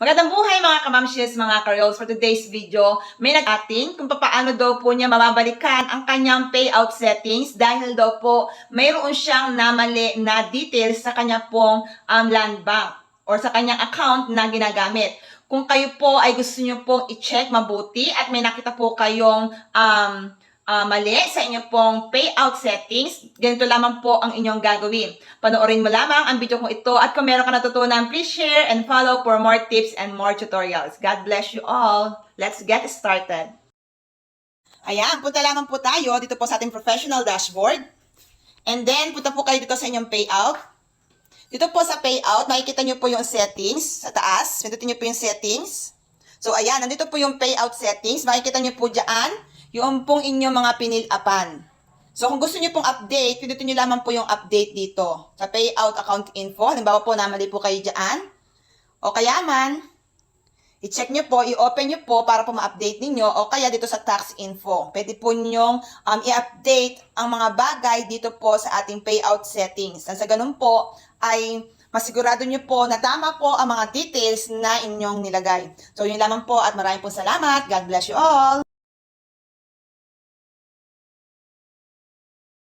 Magandang buhay mga kamamshis, mga karyos. For today's video, may nag-ating kung paano daw po niya mababalikan ang kanyang payout settings dahil daw po mayroon siyang namali na details sa kanya pong um, land bank or sa kanyang account na ginagamit. Kung kayo po ay gusto niyo pong i-check mabuti at may nakita po kayong um, ah, mali sa inyong pong payout settings, ganito lamang po ang inyong gagawin. Panoorin mo lamang ang video kong ito at kung meron ka natutunan, please share and follow for more tips and more tutorials. God bless you all. Let's get started. Ayan, punta lamang po tayo dito po sa ating professional dashboard. And then, punta po kayo dito sa inyong payout. Dito po sa payout, makikita nyo po yung settings sa taas. Pindutin nyo po yung settings. So, ayan, nandito po yung payout settings. Makikita nyo po dyan yung pong inyong mga pinilapan. So, kung gusto nyo pong update, pindutin nyo lamang po yung update dito sa payout account info. Halimbawa po, namali po kayo dyan. O kaya man, i-check nyo po, i-open nyo po para po ma-update ninyo o kaya dito sa tax info. Pwede po nyong um, i-update ang mga bagay dito po sa ating payout settings. Nang sa ganun po ay masigurado nyo po na tama po ang mga details na inyong nilagay. So yun lamang po at maraming po salamat. God bless you all!